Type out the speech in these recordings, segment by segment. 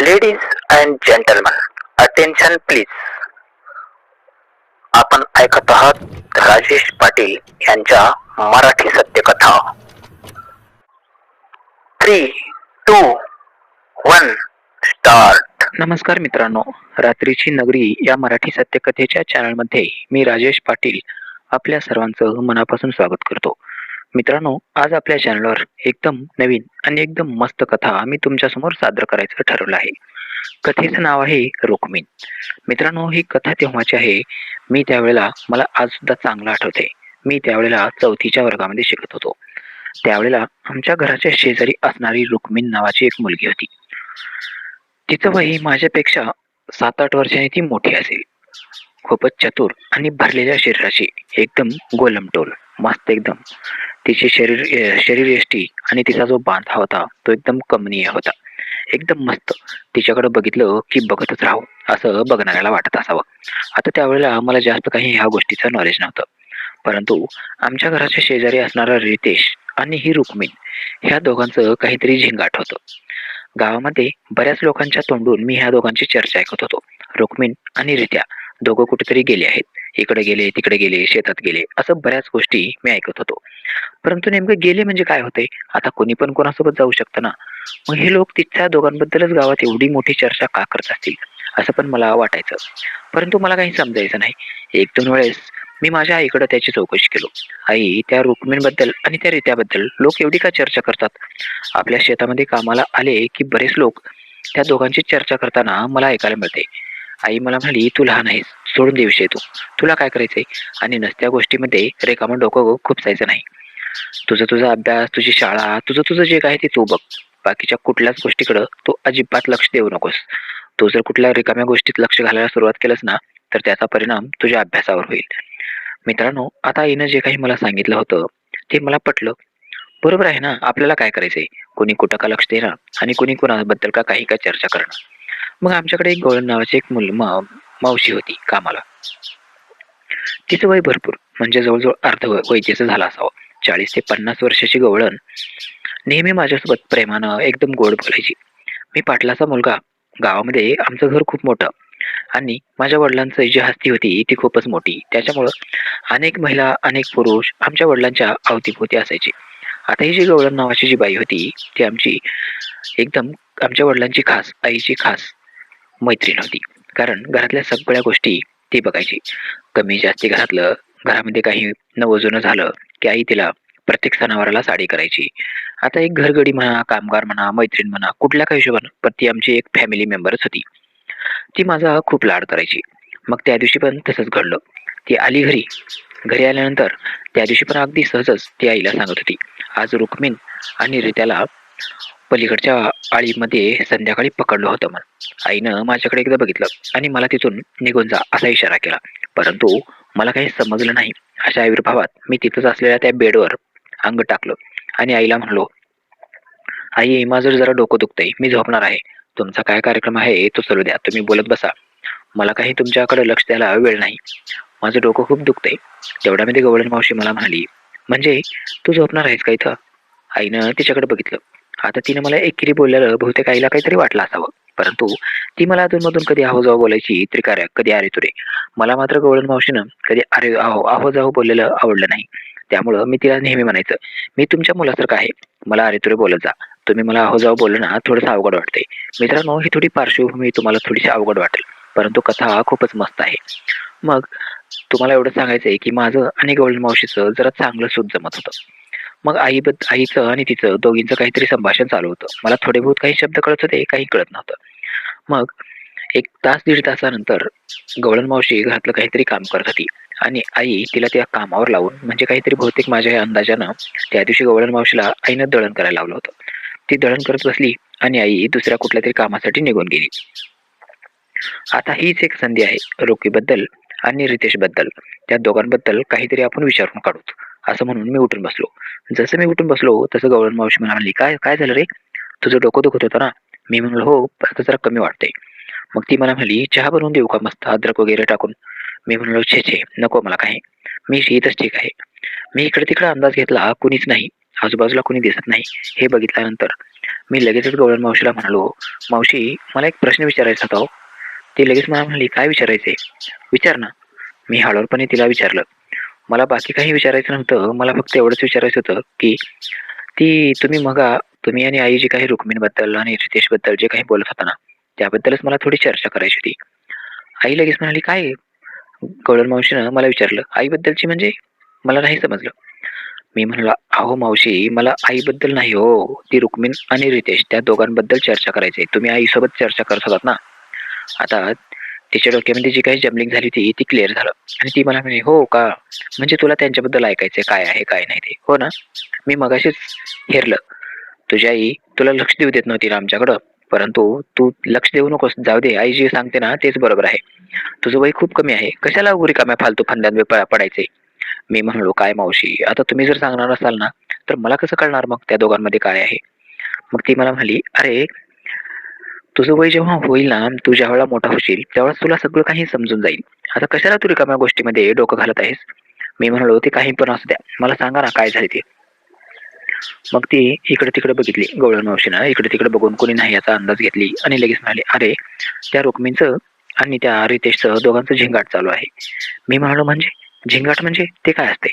Ladies and gentlemen attention please. आपण ऐकत आहात राजेश पाटील यांच्या मराठी सत्यकथा. थ्री टू वन स्टार्ट नमस्कार मित्रांनो रात्रीची नगरी या मराठी सत्यकथेच्या चॅनलमध्ये मी राजेश पाटील आपल्या सर्वांचं मनापासून स्वागत करतो. मित्रांनो आज आपल्या चॅनलवर एकदम नवीन आणि एकदम मस्त कथा मी तुमच्यासमोर सादर करायचं ठरवलं आहे. कथेचं नाव आहे रुक्मिण. मित्रांनो ही कथा तेव्हाची आहे. मी त्यावेळेला मला आज सुद्धा चांगलं आठवते मी त्यावेळेला चौथीच्या वर्गामध्ये शिकत होतो. त्यावेळेला आमच्या घराच्या शेजारी असणारी रुक्मिण नावाची एक मुलगी होती. तिचं वय माझ्यापेक्षा सात आठ वर्षांनी ती मोठी असेल. खूपच चतुर आणि भरलेल्या शरीराची एकदम गोलमटोल मस्त एकदम. तिचे शरीर शरीर यष्टी आणि तिचा जो बांधा होता तो एकदम कमनीय होता. एकदम मस्त. तिच्याकडे बघितलं की बघतच राहावं असं बघणाऱ्याला वाटत असावं. आता त्यावेळेला मला जास्त काही ह्या गोष्टीचं नॉलेज नव्हतं. परंतु आमच्या घराच्या शेजारी असणारा रितेश आणि ही रुक्मिण ह्या दोघांचं काहीतरी झिंगाट होतं. गावामध्ये बऱ्याच लोकांच्या तोंडून मी ह्या दोघांची चर्चा ऐकत होतो. रुक्मिण आणि रित्या. दोघं कुठेतरी गेले आहेत. इकडे गेले तिकडे गेले शेतात गेले असं बऱ्याच गोष्टी मी ऐकत होतो. परंतु नेमकं गेले म्हणजे काय होते? आता कोणी पण कोणासोबत जाऊ शकतं ना? मग हे लोक तिथल्या दोघांबद्दलच गावात एवढी मोठी चर्चा का करत असतील? असं पण मला वाटायचं. परंतु मला काही समजायचं नाही. एक दोन वेळेस मी माझ्या आईकडे त्याची चौकशी केलो. आई त्या रुक्मिणीबद्दल आणि त्या रित्याबद्दल लोक एवढी का चर्चा करतात? आपल्या शेतामध्ये कामाला आले की बरेच लोक त्या दोघांची चर्चा करताना मला ऐकायला मिळते. आई मला म्हणाली तू लहान आहेस सोडून दे विषय तू. तुला काय करायचंय? आणि नसत्या गोष्टीमध्ये रेकामं डोकं खूप जायचं नाही. तुझा तुझा अभ्यास तुझी शाळा तुझं तुझं जे काय ते तू बघ. बाकीच्या कुठल्याच गोष्टीकडं तू अजिबात लक्ष देऊ नकोस. तू जर कुठल्या रिकाम्या गोष्टीत लक्ष घालायला सुरुवात केलंस ना तर त्याचा परिणाम तुझ्या अभ्यासावर होईल. मित्रांनो आता आईनं जे काही मला सांगितलं होतं ते मला पटलं. बरोबर आहे ना आपल्याला काय करायचंय? कोणी कुठं का लक्ष देणार आणि कोणी कोणाबद्दल का काही का चर्चा करणं? मग आमच्याकडे एक गवळण नावाची एक मुल मावशी होती कामाला. तिचं वय भरपूर म्हणजे जवळजवळ अर्ध वय झालं असावं. चाळीस ते पन्नास वर्षाची गवळण नेहमी माझ्यासोबत प्रेमानं एकदम गोड बोलायची. मी पाटलाचा मुलगा. गावामध्ये आमचं घर खूप मोठं. आणि माझ्या वडिलांचं जी हस्ती होती ती खूपच मोठी. त्याच्यामुळं अनेक महिला अनेक पुरुष आमच्या वडिलांच्या अवतीभोवती असायचे. आता ही जी गवळण नावाची जी बाई होती ती आमची एकदम आमच्या वडिलांची खास आईची खास मैत्रीण होती कारण घरातल्या सगळ्या गोष्टी ती बघायची. कमी जास्ती घरातलं घरामध्ये काही नवजुनं झालं की आई तिला प्रत्येक सणावाराला साडी करायची. आता एक घरगडी म्हणा कामगार म्हणा मैत्रीण म्हणा कुठल्या काही हिशोबानं पण ती आमची एक फॅमिली मेंबरच होती. ती माझा खूप लाड करायची. मग त्या दिवशी पण तसंच घडलं. ती आली घरी. घरी आल्यानंतर त्या दिवशी पण अगदी सहजच ती आईला सांगत होती. आज रुक्मिण आणि रित्याला पलीकडच्या आळीमध्ये संध्याकाळी पकडलं होतं म्हणून आईनं माझ्याकडे एकदा बघितलं आणि मला तिथून निघून जा असा इशारा केला. परंतु मला काही समजलं नाही. अशा आविर्भावात मी तिथंच असलेल्या त्या बेडवर अंग टाकलं आणि आईला म्हणलो आई माझं जरा डोकं दुखतंय. मी झोपणार आहे. तुमचा काय कार्यक्रम आहे तो चलू द्या. तुम्ही बोलत बसा. मला काही तुमच्याकडे लक्ष द्यायला वेळ नाही. माझं डोकं खूप दुखतंय. तेवढ्यामध्ये गवळण मावशी मला म्हणाली म्हणजे तू झोपणार आहेस का इथं? आईनं तिच्याकडे बघितलं. आता तिने मला एकेरी बोललेलं बहुतेक आईला काहीतरी वाटलं असावं. परंतु ती मला अधूनमधून कधी आहो जाऊ बोलायची त्रिकार्य कधी अरे तुरे. मला मात्र गवळण मावशीनं कधी अरे आहो आहो जाऊ बोललेलं आवडलं नाही. त्यामुळं मी तिला नेहमी म्हणायचं मी तुमच्या मुलासारखं आहे. मला अरे तुरे बोलत जा. तुम्ही मला आहो जाऊ बोललं ना थोडंसं अवघड वाटतंय. मित्रांनो ही थोडी पार्श्वभूमी तुम्हाला थोडीशी अवघड वाटेल. परंतु कथा खूपच मस्त आहे. मग तुम्हाला एवढं सांगायचं आहे की माझं आणि गवळण मावशीचं जरा चांगलं सूत जमत होतं. मग आई आईचं आणि तिचं दोघींचं काहीतरी संभाषण चालू होतं. मला थोडे बहुत काही शब्द कळत होते काही कळत नव्हतं. मग एक तास दीड तासानंतर गवळण मावशी घरातलं काहीतरी काम करत होती. आणि आई तिला त्या कामावर लावून म्हणजे काहीतरी बहुतेक माझ्या या अंदाजानं त्या दिवशी गवळण मावशीला आईनं दळण करायला लावलं होतं. ती दळण करत बसली आणि आई दुसऱ्या कुठल्या तरी कामासाठी निघून गेली. आता हीच एक संधी आहे रोकीबद्दल आणि रितेशबद्दल त्या दोघांबद्दल काहीतरी आपण विचारून काढूत. असं म्हणून मी उठून बसलो. जसं मी उठून बसलो तसं गवळण मावशी मला म्हणली काय काय झालं रे? तुझं डोकं दुखत होतं ना? मी म्हणलो हो आता जरा कमी वाटतंय मग ती मला म्हणली चहा बनवून देऊ का मस्त अद्रक वगैरे टाकून? मी म्हणलो छे छे नको मला काही. मी इथंच ठीक आहे. मी इकडे तिकडे अंदाज घेतला कुणीच नाही. आजूबाजूला कुणी दिसत नाही हे बघितल्यानंतर मी लगेचच गवळण मावशीला म्हणालो मावशी मला एक प्रश्न विचारायचा होता हो." ती लगेच मला म्हणाली काय विचारायचंय? विचार ना. मी हळूपणे तिला विचारलं मला बाकी काही विचारायचं नव्हतं. मला फक्त एवढंच विचारायचं होतं की ती तुम्ही मगा तुम्ही आणि आई जी काही रुक्मिणीबद्दल आणि रितेशबद्दल जे काही बोलत होता ना त्याबद्दलच मला थोडी चर्चा करायची होती. आई लगेच म्हणाली काय आहे?" गवळण मावशीनं मला विचारलं आईबद्दलची म्हणजे? मला नाही समजलं. मी म्हणलो अहो मावशी मला आईबद्दल नाही हो. ती रुक्मिण आणि रितेश त्या दोघांबद्दल चर्चा करायची आहे. तुम्ही आईसोबत चर्चा करत होतात ना. आता तिच्या डोक्यामध्ये जी काही जमलिंग झाली होती ती क्लिअर झालं. आणि ती मला म्हणे हो का? म्हणजे तुला त्यांच्याबद्दल ऐकायचंय काय आहे काय नाही ते. हो ना. मी मगाशीच हेरलं. तुझी आई तुला लक्ष देऊ देत नव्हती ना आमच्याकडं. परंतु तू लक्ष देऊ नकोस. जाऊ दे. आई जी सांगते ना तेच बरोबर आहे. तुझं वय खूप कमी आहे. कशाला उरी काम्या फालतू फंद्यांवर पडायचे मी म्हणलो काय मावशी? आता तुम्ही जर सांगणार असाल ना तर मला कसं कळणार मग त्या दोघांमध्ये काय आहे? मग ती मला म्हणाली अरे तुझं वय जेव्हा होईल ना तू ज्या वेळेला मोठा होशील त्यावेळेस तुला सगळं काही समजून जाईल. आता कशाला तू रिकाम्या गोष्टीमध्ये डोकं घालत आहेस? मी म्हणालो ते काही पण असू द्या. मला सांगा ना काय झाले ते. मग ती इकडे तिकडे बघितली गवळण मावशीनं. इकडे तिकडे बघून कोणी नाही याचा अंदाज घेतली आणि लगेच म्हणाले अरे त्या रुक्मींचं आणि त्या रितेशचं दोघांचं झिंगाट चालू आहे. मी म्हणालो म्हणजे? झिंगाट म्हणजे? ते काय असते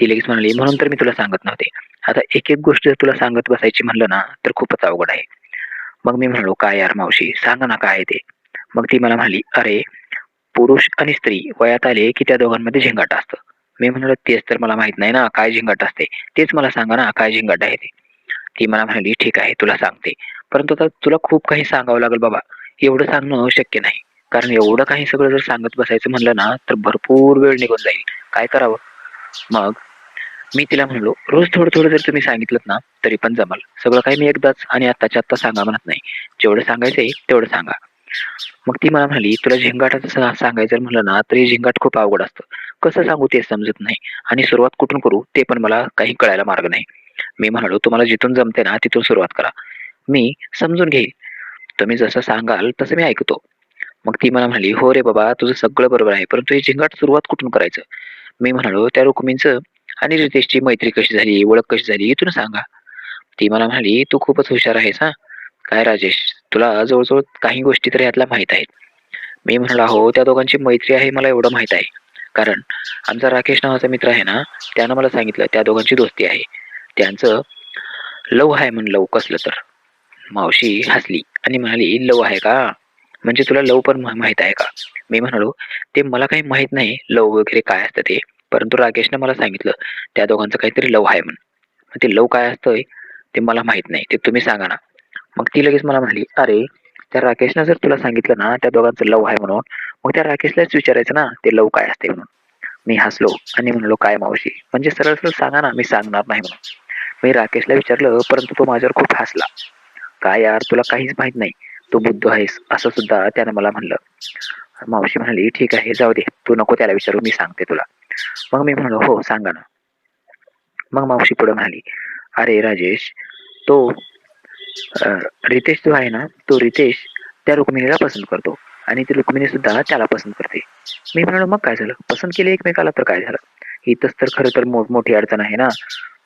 ती लगेच म्हणाली म्हणून तर मी तुला सांगत नव्हते. आता एक एक गोष्ट जर तुला सांगत बसायची म्हणलं ना तर खूपच अवघड आहे. मग मी म्हणालो काय यार मावशी सांग ना काय ते. मग ती मला म्हणाली अरे पुरुष आणि स्त्री वयात आले की त्या दोघांमध्ये झिंगाट असतं. मी म्हणालो तेच तर मला माहीत नाही ना काय झिंगाट असते? तेच मला सांगा ना काय झिंगाट आहे ते. ती मला म्हणाली ठीक आहे तुला सांगते. परंतु आता तुला खूप काही सांगावं लागेल बाबा. एवढं सांगणं शक्य नाही. कारण एवढं काही सगळं जर सांगत बसायचं म्हणलं ना तर भरपूर वेळ निघून जाईल. काय करावं? मग मी तिला म्हणलो रोज थोडं थोडं जर तुम्ही सांगितलं ना तरी पण जमाल. सगळं काही मी एकदाच आणि आत्ताच्या आत्ता सांगा म्हणत नाही. जेवढं सांगायचंय तेवढं सांगा. मग ती मला म्हणाली तुला झिंगाटाचं सांगायचं म्हणलं ना तरी झिंगाट खूप अवघड असतं. कसं सांगू ते समजत नाही. आणि सुरुवात कुठून करू ते पण मला काही कळायला मार्ग नाही. मी म्हणालो तुम्हाला जिथून जमते ना तिथून सुरुवात करा. मी समजून घेईल. तुम्ही जसं सांगाल तसं मी ऐकतो. मग ती मला म्हणाली हो रे बाबा तुझं सगळं बरोबर आहे परंतु ही झिंगाट सुरुवात कुठून करायचं? मी म्हणालो त्या रुक्मींचं आणि रितेशची मैत्री कशी झाली ओळख कशी झाली इथून सांगा. ती मला म्हणाली तू खूपच हुशार आहेस हा. काय राजेश तुला जवळजवळ काही गोष्टी तर यातला माहीत आहेत. मी म्हणाला हो त्या दोघांची मैत्री आहे मला एवढं माहीत आहे. कारण आमचा राकेश नावाचा मित्र आहे ना त्यानं मला सांगितलं त्या दोघांची दोस्ती आहे. त्यांचं लव आहे म्हण लव कसलं तर. मावशी हसली आणि म्हणाली लव आहे का? म्हणजे तुला लव पण माहीत आहे का? मी म्हणालो ते मला काही माहीत नाही लव वगैरे काय असतं ते? परंतु राकेशने मला सांगितलं त्या दोघांचं काहीतरी लव आहे म्हणून ते लव काय असतंय ते मला माहीत नाही. ते तुम्ही सांगा ना. मग ती लगेच मला म्हणाली अरे त्या राकेशनं जर तुला सांगितलं ना त्या दोघांचं लव आहे म्हणून मग त्या राकेशलाच विचारायचं ना ते लव काय असते म्हणून. मी हसलो आणि म्हणलो काय मावशी म्हणजे सरळ सरळ सांगा ना मी सांगणार नाही म्हणून. मी राकेशला विचारलं परंतु तो माझ्यावर खूप हसला. काय यार तुला काहीच माहीत नाही. तू बुद्ध आहेस. असं सुद्धा त्यानं मला म्हणलं. मावशी म्हणाली ठीक आहे जाऊ दे. तू नको त्याला विचारू मी सांगते तुला. मग मी म्हणलो हो सांगा ना. मग मावशी पुढे म्हणाली अरे राजेश तो रितेश जो आहे ना तो रितेश त्या रुक्मिणीला पसंत करतो आणि ती रुक्मिणी सुद्धा त्याला पसंत करते. मी म्हणालो मग काय झालं? पसंत केले एकमेकाला तर काय झालं? इथंच तर खरं तर मोठी अडचण आहे ना.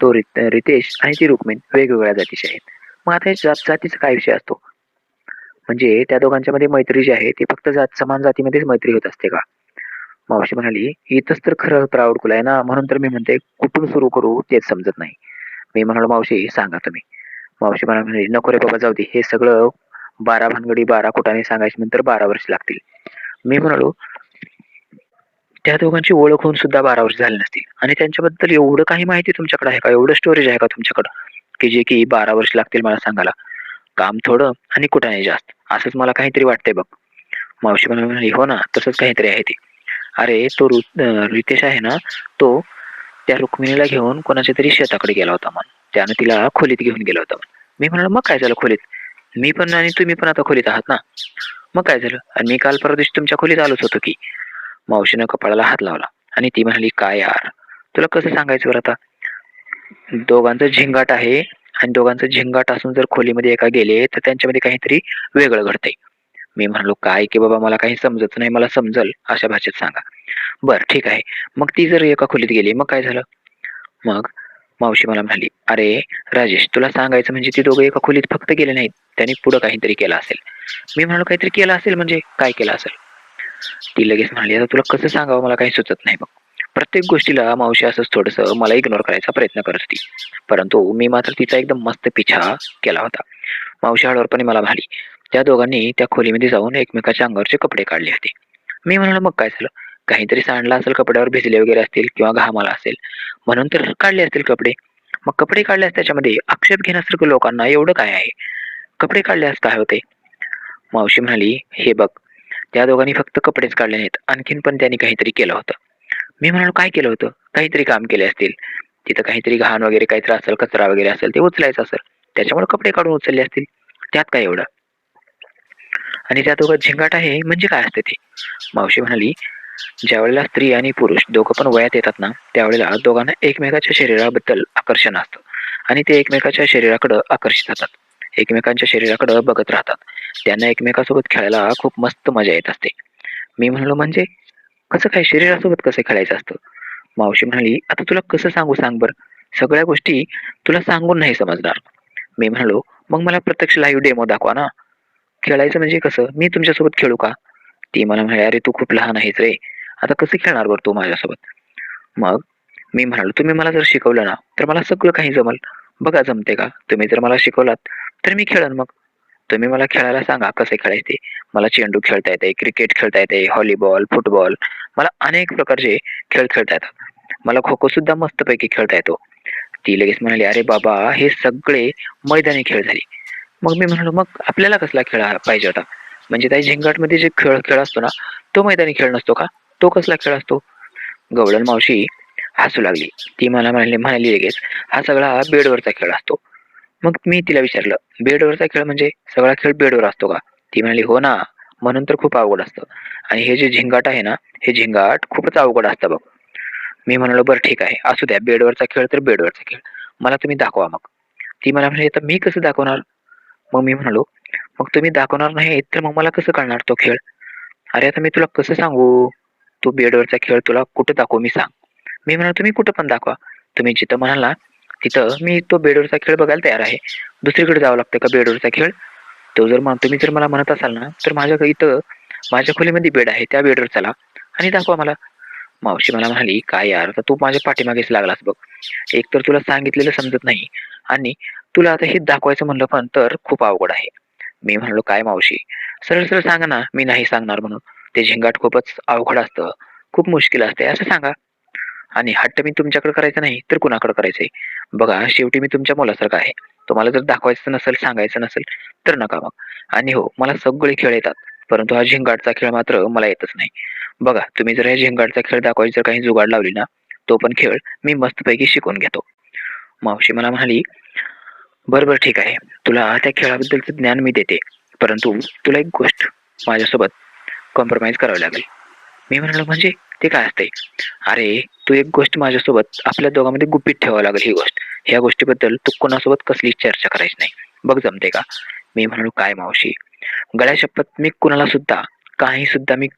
तो रितेश आणि ती रुक्मिण वेगवेगळ्या जातीचे आहेत. मग आता जात जातीचा काय विषय असतो? म्हणजे त्या दोघांच्या मध्ये मैत्री जी आहे ती फक्त जात समान जातीमध्येच मैत्री होत असते का? मावशी म्हणाली इथंच तर खरं प्राऊड आहे ना म्हणून तर मी म्हणते कुठून सुरू करू तेच समजत नाही. मी म्हणालो मावशी सांगा तुम्ही. मावशी म्हणाली नको रे बाबा जाऊ दे हे सगळं बारा भानगडी बारा कुटाने सांगायची नंतर बारा वर्ष लागतील. मी म्हणालो त्या दोघांची ओळख होऊन सुद्धा बारा वर्ष झाली नसतील. आणि त्यांच्याबद्दल एवढं काही माहिती तुमच्याकडे आहे का? एवढं स्टोरेज आहे का तुमच्याकडं? की जे की बारा वर्ष लागतील मला सांगायला. काम थोडं आणि कुठाने जास्त. असंच मला काहीतरी वाटतंय बघ. मावशी म्हणाली हो ना तसंच काहीतरी आहे ते. अरे तो रु- रितेश आहे ना तो त्या रुक्मिणीला घेऊन कोणाच्या तरी शेताकडे गेला होता मग त्यानं तिला खोलीत घेऊन गेला होता मी म्हणालो मग काय झालं खोलीत? मी पण आणि तुम्ही पण आता खोलीत आहात ना? मग काय झालं? आणि मी काल परवा दिवशी तुमच्या खोलीत आलोच होतो की. मावशीनं कपाळाला हात लावला आणि ती म्हणाली काय यार? तुला कसं सांगायचं बरं आता? दोघांचं झिंगाट आहे आणि दोघांचं झिंगाट असून जर खोलीमध्ये एका गेले तर त्यांच्यामध्ये काहीतरी वेगळं घडतंय. मी म्हणालो काय की बाबा मला काही समजत नाही मला समजल अशा भाषेत सांगा. बर ठीक आहे. मग ती जर एका खोलीत गेली मग काय झालं? मग मावशी मला म्हणाली अरे राजेश तुला सांगायचं म्हणजे ती दोघं एका खोलीत फक्त गेले नाहीत. त्याने पुढं काहीतरी केलं असेल. मी म्हणालो काहीतरी केलं असेल म्हणजे काय केलं असेल? ती लगेच म्हणाली आता तुला कसं सांगावं? मला काही सुचत नाही मग प्रत्येक गोष्टीला मावशी असंच थोडंसं मला इग्नोर करायचा प्रयत्न करत होती. परंतु मी मात्र तिचा एकदम मस्त पिछा केला होता. मावशी हळूवारपणे मला म्हणाली त्या दोघांनी त्या खोलीमध्ये जाऊन एकमेकाच्या अंगावरचे कपडे काढले होते. मी म्हणालो मग काय झालं? काहीतरी सांडला असेल कपड्यावर भिजले वगैरे असतील किंवा घामाला असेल. म्हणून तर काढले असतील कपडे. मग कपडे काढल्यास त्याच्यामध्ये आक्षेप घेण्यासारखं लोकांना एवढं काय आहे? कपडे काढल्यास काय होते? मावशी म्हणाली हे बघ त्या दोघांनी फक्त कपडेच काढले नाहीत. आणखीन पण त्यांनी काहीतरी केलं होतं. मी म्हणालो काय केलं होतं? काहीतरी काम केले असतील. तिथं काहीतरी घाण वगैरे काहीतरी असेल कचरा वगैरे असेल ते उचलायचं असेल. त्याच्यामुळे कपडे काढून उचलले असतील. त्यात काय एवढं? आणि त्या दोघं झिंगाट आहे म्हणजे काय असते ते? मावशी म्हणाली ज्यावेळेला स्त्री आणि पुरुष दोघं पण वयात येतात ना त्यावेळेला दोघांना एकमेकाच्या शरीराबद्दल आकर्षण असतं. आणि ते एकमेकाच्या शरीराकडं आकर्षित होतात. एकमेकांच्या शरीराकडं बघत राहतात. त्यांना एकमेकासोबत खेळायला खूप मस्त मजा येत असते. मी म्हणलो म्हणजे कसं काय? शरीरासोबत कसं खेळायचं असतं? मावशी म्हणाली आता तुला कसं सांगू? सांग बरं. सगळ्या गोष्टी तुला सांगून नाही समजणार. मी म्हणालो मग मला प्रत्यक्ष लाईव्ह डेमो दाखवा ना. खेळायचं म्हणजे कसं? मी तुमच्यासोबत खेळू का? ती मला म्हणाली अरे तू खूप लहान आहेस रे. आता कसं खेळणार बरं तू माझ्यासोबत? मग मी म्हणालो तुम्ही मला जर शिकवलं ना तर मला सगळं काही जमल. बघा जमते का? तुम्ही जर मला शिकवलात तर मी खेळन मग. तुम्ही मला खेळायला सांगा कसे खेळायचे? मला चेंडू खेळता येते क्रिकेट खेळता येते व्हॉलीबॉल फुटबॉल. मला अनेक प्रकारचे खेळ खेळता येतात. मला खो खो सुद्धा मस्तपैकी खेळता येतो. ती लगेच म्हणाली अरे बाबा हे सगळे मैदानी खेळ झाले. मग मी म्हणालो मग आपल्याला कसला खेळ पाहिजे होता म्हणजे त्या झिंगाटमध्ये जे खेळ खेळ असतो ना तो मैदानी खेळ नसतो का? तो कसला खेळ असतो? गवळण मावशी हसू लागली. ती मला म्हणाली म्हणाली लगेच हा सगळा बेडवरचा खेळ असतो. मग मी तिला विचारलं बेडवरचा खेळ म्हणजे सगळा खेळ बेडवर असतो का? ती म्हणाली हो ना म्हणून तर खूप अवघड असतं. आणि हे जे झिंगाट आहे ना हे झिंगाट खूपच अवघड असतं बघ. मी म्हणालो बरं ठीक आहे असू द्या बेडवरचा खेळ तर बेडवरचा खेळ. मला तुम्ही दाखवा मग. ती मला म्हणाली आता मी कसं दाखवणार? मग मी म्हणालो मग तुम्ही दाखवणार नाही तर मग मला कसं कळणार तो खेळ? अरे आता मी तुला कसं सांगू? तो बेडवरचा खेळ तुला कुठं दाखवू मी सांग. मी म्हणालो तुम्ही कुठं पण दाखवा. तुम्ही जिथं म्हणाला तिथं मी तो बेडवरचा खेळ बघायला तयार आहे. दुसरीकडे जावं लागतं का बेडवरचा खेळ? तो जर तुम्ही जर मला म्हणत असाल ना तर माझ्या इथं माझ्या खोलीमध्ये बेड आहे त्या बेडवर चला आणि दाखवा मला. मावशी मला म्हणाली काय यार तर तू माझ्या पाठीमागेच लागलास बघ. एक तर तुला सांगितलेलं समजत नाही आणि तुला आता हे दाखवायचं म्हणलं पण तर खूप अवघड आहे. मी म्हणालो काय मावशी? सरळ सरळ सांगा ना मी नाही सांगणार म्हणून. ते झिंगाट खूपच अवघड असतं. खूप मुश्किल असते असं सांगा. आणि हट्ट मी तुमच्याकडे करायचं नाही तर कुणाकडे करायचंय? बघा शेवटी मी तुमच्या मुलासारखा आहे. तुम्हाला जर दाखवायचं नसेल सांगायचं नसेल तर नका मग. आणि हो मला सगळे खेळ येतात. परंतु हा झिंगाटचा खेळ मात्र मला येतच नाही. बघा तुम्ही जर ह्या झिंगाटचा खेळ दाखवायची जर काही जुगाड लावली ना तो पण खेळ मी मस्तपैकी शिकून घेतो. मावशी मला म्हणाली बरं बरं ठीक आहे. तुला त्या खेळाबद्दलचं ज्ञान मी देते. परंतु तुला एक गोष्ट माझ्यासोबत कॉम्प्रोमाइज करावी लागेल. मी म्हणालो म्हणजे? ते काय असते अरे तू एक गोष्ट माझ्यासोबत आपल्या दोघांमध्ये गुपित ठेवावं लागेल ही गोष्ट. ह्या गोष्टीबद्दल तू कोणासोबत कसलीच चर्चा करायची नाही. बघ जमते का? मी म्हणालो काय मावशी? गळ्या शपथ मी कुणाला सुद्धा काही सुद्धा मी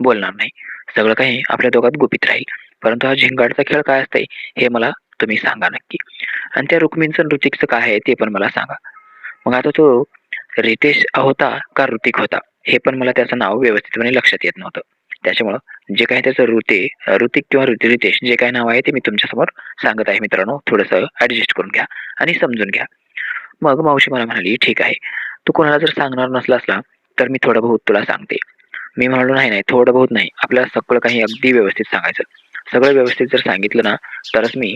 बोलणार नाही. सगळं काही आपल्या दोघात गुपित राहील. परंतु हा झिंगाडचा खेळ काय असतंय हे मला तुम्ही सांगा नक्की. आणि त्या रुक्मिणचं ऋतिकचं काय आहे ते पण मला सांगा. मग आता तो रितेश होता का ऋतिक होता हे पण मला त्याचं नाव व्यवस्थितपणे लक्षात येत नव्हतं. त्याच्यामुळं जे काही त्याचं ऋते ऋतिक किंवा रितेश जे काही नाव आहे ते मी तुमच्यासमोर सांगत आहे मित्रांनो. थोडंसं ऍडजस्ट करून घ्या आणि समजून घ्या. मग मावशी मला म्हणाली ठीक आहे. तू कोणाला जर सांगणार नसला असला तर मी थोडं बहुत तुला सांगते. मी म्हणालो नाही नाही थोडं बहुत नाही. आपल्याला सगळं काही अगदी व्यवस्थित सांगायचं. सगळं व्यवस्थित जर सांगितलं ना तरच मी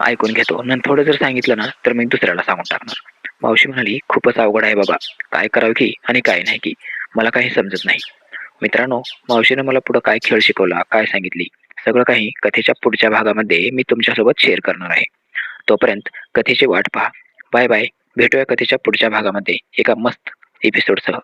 ऐकून घेतो. नंतर थोडं जर सांगितलं ना तर मी दुसऱ्याला सांगून टाकणार. मावशी म्हणाली खूपच अवघड आहे बाबा. काय करावं की आणि काय नाही की? मला काही समजत नाही. मित्रांनो मावशीनं मला पुढं काय खेळ शिकवला काय सांगितली सगळं काही कथेच्या पुढच्या भागामध्ये मी तुमच्यासोबत शेअर करणार आहे. तोपर्यंत कथेची वाट पहा. Bye bye. भेटूया कथेच्या पुढच्या भागामध्ये एका मस्त एपिसोडसह